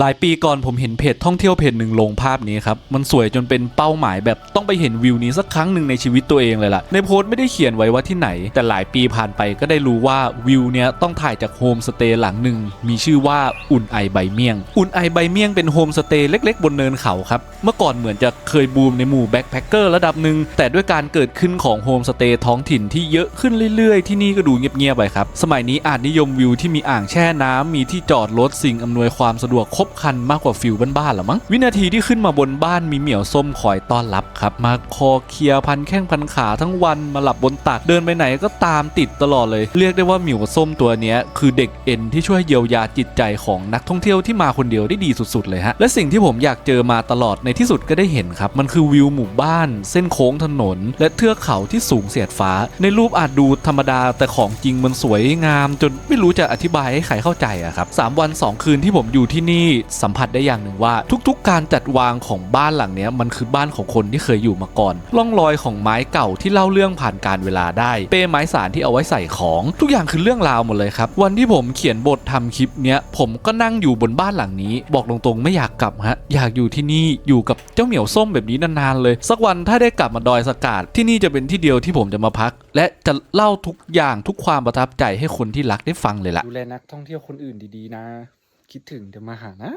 หลายปีก่อนผมเห็นเพจท่องเที่ยวเพจหนึ่งลงภาพนี้ครับ มันสวยจนเป็นเป้าหมายแบบต้องไปเห็นวิวนี้สักครั้งหนึ่งในชีวิตตัวเองเลยล่ะ ในโพสต์ไม่ได้เขียนไว้ว่าที่ไหน แต่หลายปีผ่านไปก็ได้รู้ว่าวิวเนี้ยต้องถ่ายจากโฮมสเตย์หลังหนึ่งมีชื่อว่าอุ่นไอใบเมี่ยง อุ่นไอใบเมี่ยงเป็นโฮมสเตย์เล็ก ๆ บนเนินเขาครับ เมื่อก่อนเหมือนจะเคยบูมในหมู่แบ็คแพคเกอร์ระดับหนึ่งแต่ด้วยการเกิดขึ้นของโฮมสเตย์ท้องถิ่นที่เยอะขึ้นเรื่อยๆ ที่นี่ก็ดูเงียบๆไปครับ สมัยนี้อาจนิยมวิวที่มีอ่างแช่น้ำมีที่จอดรถสิ่งอำนวยความสะดวกครบครันมากกว่าฟิลบ้านๆหรอมั้งวินาทีที่ขึ้นมาบนบ้านมีเหมี่ยวส้มคอยต้อนรับครับ มาคอเคลียพันแข้งพันขาทั้งวันมาหลับบนตักเดินไปไหนก็ตามติดตลอดเลย เรียกได้ว่าเหมี่ยวส้มตัวนี้คือเด็กเอ็นที่ช่วยเยียวยาจิตใจของนักท่องเที่ยวที่มาคนเดียวได้ดีสุดๆเลยฮะและสิ่งที่ผมอยากเจอมาตลอดในที่สุดก็ได้เห็นครับ มันคือวิวหมู่บ้าน เส้นโค้งถนน และเทือกเขาที่สูงเสียดฟ้า ในรูปอาจดูธรรมดาแต่ของจริงมันสวยงาม จนไม่รู้จะอธิบายให้ใครเข้าใจอะครับสามวันสองคืนที่ผมอยู่ที่นี่สัมผัสได้อย่างหนึ่งว่า ทุกๆ การจัดวางของบ้านหลังนี้มันคือบ้านของคนที่เคยอยู่มาก่อนร่องรอยของไม้เก่าที่เล่าเรื่องผ่านการเวลาได้ เป้ไม้สารที่เอาไว้ใส่ของทุกอย่างคือเรื่องราวหมดเลยครับ วันที่ผมเขียนบททำคลิปเนี้ยผมก็นั่งอยู่บนบ้านหลังนี้ บอกตรงๆไม่อยากกลับฮะอยากอยู่ที่นี่อยู่กับเจ้าเหมียวส้มแบบนี้นานๆเลย สักวันถ้าได้กลับมาดอยสกาดที่นี่จะเป็นที่เดียวที่ผมจะมาพัก และจะเล่าทุกอย่างทุกความประทับใจให้คนที่รักได้ฟังเลยล่ะดูแลนักท่องเที่ยวคนอื่นดีๆนะ คิดถึงเดี๋ยวมาหานะ